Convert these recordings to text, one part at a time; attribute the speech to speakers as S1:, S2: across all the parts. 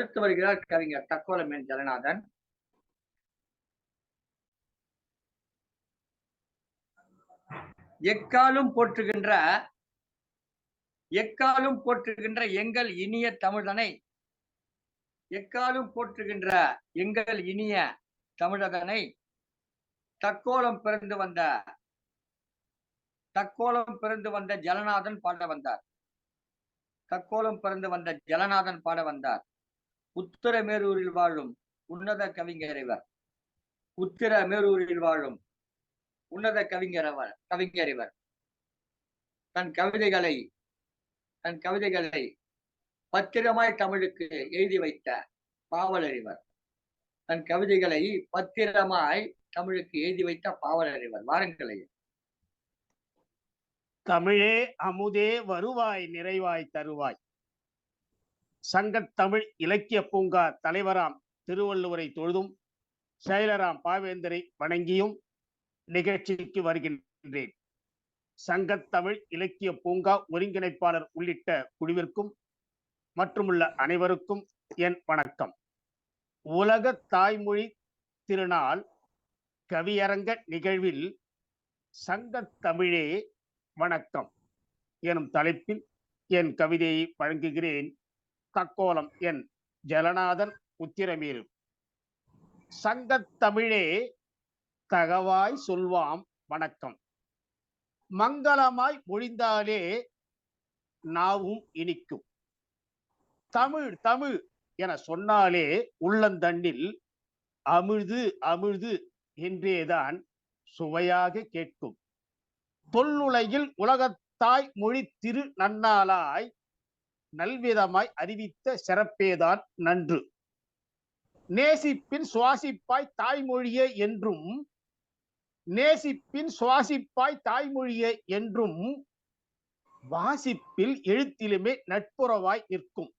S1: அடுத்து வருகிறார் கவிஞர் தக்கோலமேன் ஜலநாதன் எக்காலும் போற்றுகின்ற எக்காலும் போற்றுகின்ற எங்கள் இனிய தமிழனை எக்காலும் போற்றுகின்ற எங்கள் இனிய தமிழதனை தக்கோலம் பிறந்து வந்த தக்கோலம் பிறந்து வந்த ஜலநாதன் பாட வந்தார். தக்கோலம் பிறந்து வந்த ஜலநாதன் பாட வந்தார். உத்தரமேரூரில் வாழும் உன்னத கவிஞரிவர் உத்திரமேரூரில் வாழும் உன்னத கவிஞரவர் கவிஞரிவர் தன் கவிதைகளை தன் கவிதைகளை பத்திரமாய் தமிழுக்கு எழுதி வைத்த பாவலறிவர் தன் கவிதைகளை பத்திரமாய் தமிழுக்கு எழுதி வைத்த பாவலறிவர் வாருங்களை
S2: தமிழே அமுதே வருவாய் நிறைவாய் தருவாய். சங்கத்தமிழ் இலக்கிய பூங்கா தலைவராம் திருவள்ளுவரை தொழுதும் செயலராம் பாவேந்தரை வணங்கியும் நிகழ்ச்சிக்கு வருகின்றேன். சங்கத்தமிழ் இலக்கிய பூங்கா ஒருங்கிணைப்பாளர் உள்ளிட்ட குழுவிற்கும் மற்றுமுள்ள அனைவருக்கும் என் வணக்கம். உலக தாய்மொழி திருநாள் கவியரங்க நிகழ்வில் சங்கத்தமிழே வணக்கம். எனும் தலைப்பில் என் கவிதையை வழங்குகிறேன். தக்கோலம் என் ஜலநாதன் உத்திரமீறு சங்கத்தமிழே தகவாய் சொல்வாம் வணக்கம். மங்களமாய் மொழிந்தாலே நாவும் இனிக்கும். தமிழ் தமிழ் என சொன்னாலே உள்ளந்தண்ணில் அமிழ்து அமிழ்து என்றேதான் சுவையாக கேட்கும். தொல்லுலகில் உலகத்தாய் மொழி திரு நன்னாளாய் நல்விதமாய் அறிவித்த சிறப்பேதான் நன்று. நேசிப்பின் சுவாசிப்பாய் தாய்மொழியே என்றும் நேசிப்பின் சுவாசிப்பாய் தாய்மொழியே என்றும் வாசிப்பில் எழுத்திலுமே நட்புறவாய் நிற்கும்.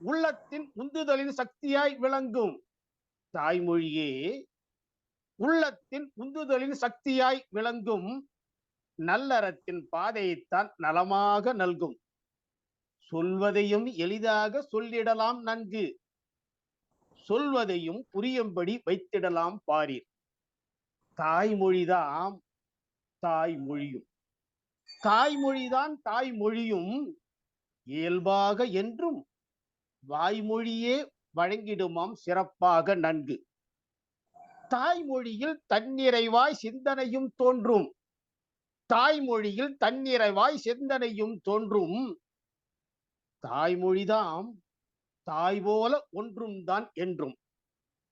S2: உள்ளத்தின் உந்துதலின் சக்தியாய் விளங்கும் தாய்மொழியே உள்ளத்தின் உந்துதலின் சக்தியாய் விளங்கும் நல்லறத்தின் பாதையைத்தான் நலமாக நல்கும். சொல்வதையும் எளிதாக சொல்லிடலாம் நன்கு. சொல்வதையும் புரியும்படி வைத்திடலாம் பாரீர். தாய்மொழிதான் தாய்மொழியும். தாய்மொழிதான் தாய்மொழியும் இயல்பாக என்றும் வாய்மொழியே வழங்கிடுமாம் சிறப்பாக நன்கு. தாய்மொழியில் தன்னிறைவாய் சிந்தனையும் தோன்றும். தாய்மொழியில் தன்னிறைவாய் சிந்தனையும் தோன்றும். தாய்மொழிதாம் தாய் போல ஒன்றும் தான் என்றும்.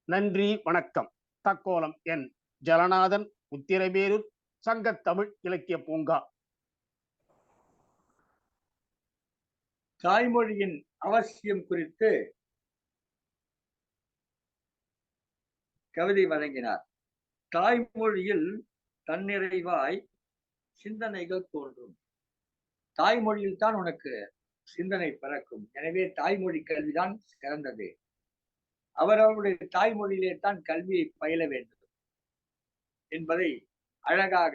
S2: நன்றி வணக்கம். தக்கோலம் என் ஜலநாதன் உத்திரமேரூர் சங்கத் தமிழ் இலக்கிய பூங்கா.
S1: தாய்மொழியின் அவசியம் குறித்து கவிதை வழங்கினார். தாய்மொழியில் தன்னிறைவாய் சிந்தனைகள் தோன்றும். தாய்மொழியில் தான் உனக்கு சிந்தனை பிறக்கும். எனவே தாய்மொழி கல்விதான் சிறந்தது. அவரவருடைய தாய்மொழியிலே தான் கல்வியை பயில வேண்டும் என்பதை அழகாக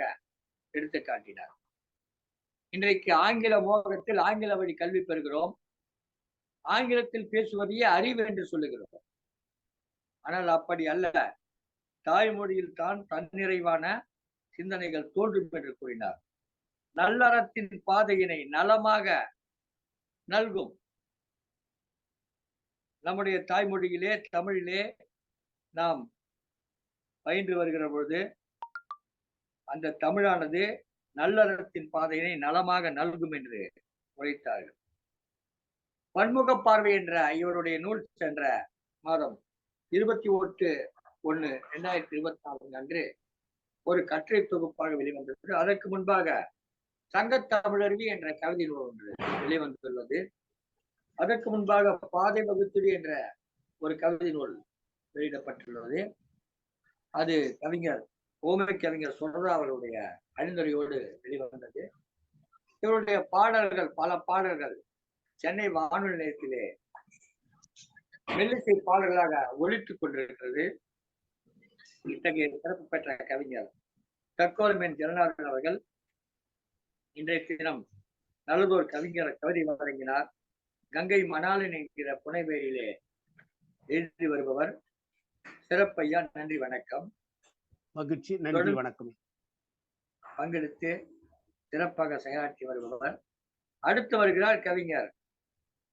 S1: எடுத்து காட்டினார் இன்றைக்கு ஆங்கில மோகத்தில் ஆங்கில வழி கல்வி பெறுகிறோம். ஆங்கிலத்தில் பேசுவதையே அறிவு என்று சொல்லுகிறோம். ஆனால் அப்படி அல்ல. தாய்மொழியில் தான் தன்னிறைவான சிந்தனைகள் தோன்றும் என்று கூறினார். நல்லறத்தின் பாதையினை நலமாக நல்கும். நம்முடைய தாய்மொழியிலே தமிழிலே நாம் பயின்று வருகிற பொழுது அந்த தமிழானது நல்லறத்தின் பாதையினை நலமாக நல்கும் என்று உரைத்தார்கள். பன்முக பார்வை என்ற இவருடைய நூல் சென்ற மாதம் இருபத்தி ஒட்டு ஒண்ணு இரண்டாயிரத்தி இருபத்தி நான்கு அன்று ஒரு கட்டுரை தொகுப்பாக வெளிவந்தது. அதற்கு முன்பாக சங்கத் தமிழருவி என்ற கவிதை நூல் ஒன்று வெளிவந்துள்ளது அதற்கு முன்பாக பாதை வகுத்துடி என்ற ஒரு கவிதை நூல் வெளியிடப்பட்டுள்ளது. அது கவிஞர் ஓமை கவிஞர் சொல்றா அவருடைய அறிந்துரையோடு வெளிவந்தது. இவருடைய பாடல்கள் பல பாடல்கள் சென்னை வானொலி நிலையத்திலே மெல்லிசை பாடல்களாக ஒழித்துக் கொண்டிருக்கிறது. இத்தகைய சிறப்பு பெற்ற கவிஞர் தற்கோலமேன் ஜனநாதன் அவர்கள் இன்றைய தினம் நல்லதொரு கவிஞர் கவிதை வழங்கினார். கங்கை மணாலன் என்கிற புனைவேரியிலே எழுதி வருபவர். சிறப்பையா நன்றி வணக்கம்.
S2: மகிழ்ச்சி நன்றி வணக்கம்.
S1: பங்கெடுத்து சிறப்பாக செயலாற்றி வருபவர். அடுத்து வருகிறார் கவிஞர்